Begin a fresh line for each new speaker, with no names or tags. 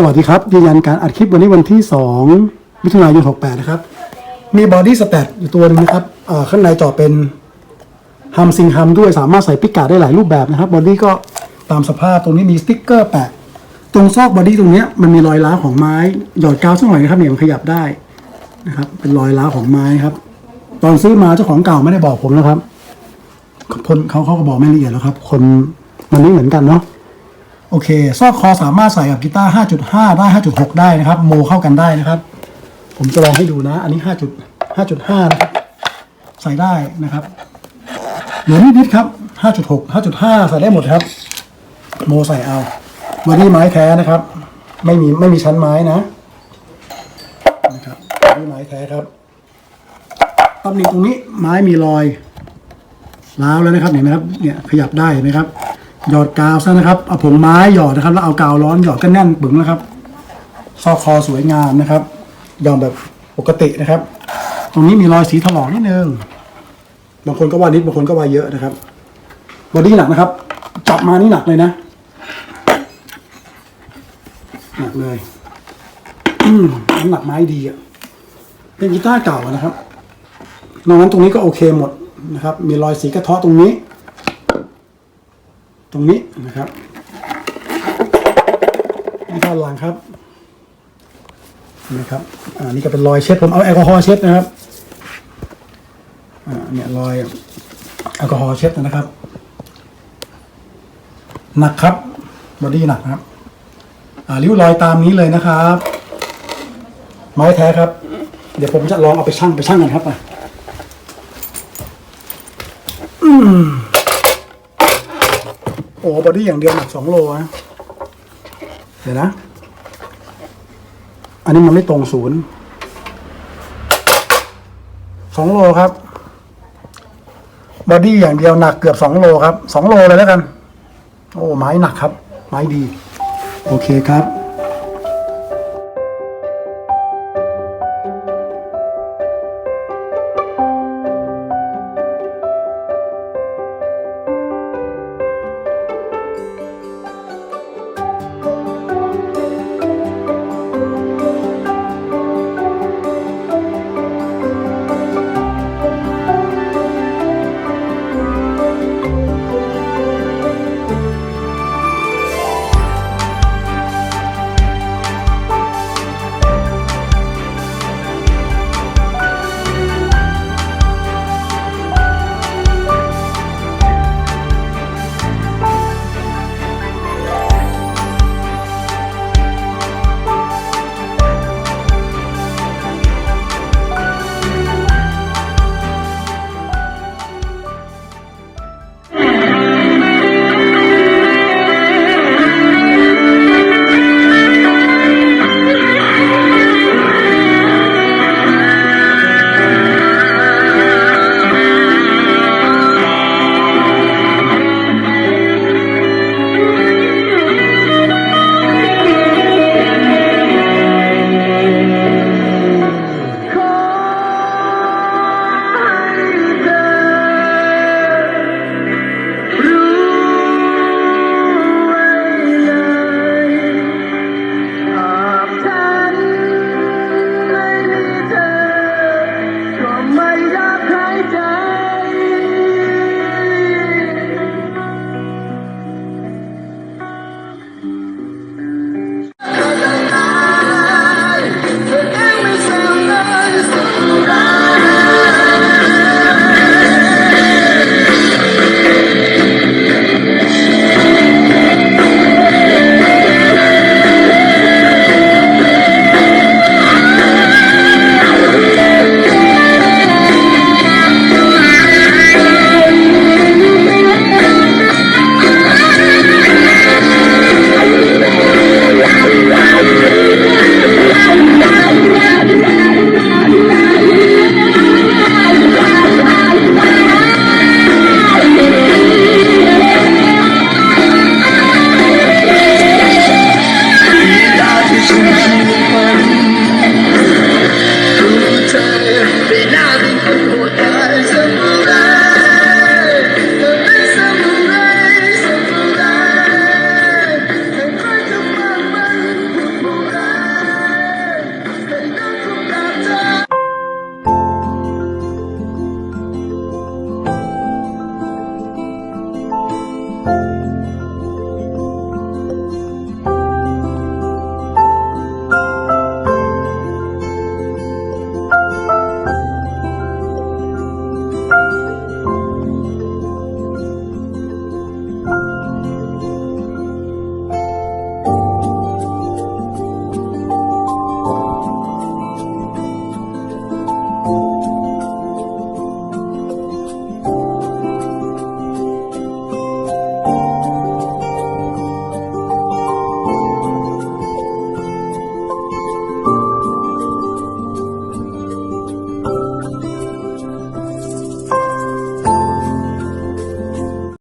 สวัสดีครับยืนยันการอัดคลิปวันนี้วันที่ 2 มิถุนายน 68 นะครับ มีบอดี้สแตทอยู่ตัวหนึงนะครับข้างในจาะเป็นฮัมซิงฮัมด้วยสามารถใส่ปิกาดได้หลายรูปแบบนะครับบอดี้ก็ตามสภาพตรงนี้มีสติ๊กเกอร์แปะ ตรงซอกบอดี้ตรงนี้มันมีรอยร้าวของไม้ หยอดกาวสักหน่อยนะครับเนี่ยมันขยับได้นะครับ เป็นรอยร้าวของไม้ครับ ตอนซื้อมาเจ้าของเก่าไม่ได้บอกผมนะครับคนเขาเขาก็บอกไม่ละเอียดแล้วครับ คนมันไม่เหมือนกันเนาะ โอเคซอกคอสามารถใส่กับกีตาร์ 5.5 ได้ 5.6 ได้นะครับ โมเข้ากันได้นะครับ ผมจะลองให้ดูนะ อันนี้ 5 5.5 นะครับ ใส่ได้นะครับเหลือนิดๆครับ 5.6 5.5 ใส่ได้หมดครับ โมใส่เอาบอดี้ไม้แท้นะครับ ไม่มีไม่มีชั้นไม้นะนะครับบอดี้ไม้แท้ครับตำหนิตรงนี้ไม้มีรอยร้าวแล้วนะครับเห็นไหมครับเนี่ยขยับได้เห็นไหมครับ หยอดกาวซะนะครับเอาผงไม้หยอดนะครับ แล้วเอากาวร้อนหยอดก็แน่นปึงนะครับ ซอกคอสวยงามนะครับยอมแบบปกตินะครับ ตรงนี้มีรอยสีถลอกนิดนึงบางคนก็ว่านิดบางคนก็ว่าเยอะนะครับบอดี้หนักนะครับ จับมานี่หนักเลยนะหนักเลยน้ำหนักไม้ดีอะเป็นกีตาร์เก่านะครับนอกนั้นตรงนี้ก็โอเคหมดนะครับ มีรอยสีกระเทาะตรงนี้ รงนี้นะครับนี่ด้านหลังครับนะครับอ่านี่ก็เป็นรอยเช็ดผมเอาแอลกอฮอล์เช็ดนะครับอ่าเนี่ยรอยแอลกอฮอล์เช็ดนะครับ หนักครับบอดี้หนักนะครับ อ่าริ้วรอยตามนี้เลยนะครับไม้แท้ครับ เดี๋ยวผมจะลองเอาไปชั่งไปชั่งกันครับอะ อืม อ้บอดี้อย่างเดียวหนักสองโลนะเดี๋ยวนะ อันนี้มันไม่ตรงศูนย์สองโลครับบอดี้อย่างเดียวหนักเกือบสองโลครับสองโลเลยแล้วกัน โอ้ไม้หนักครับ ไม้ดี โอเคครับ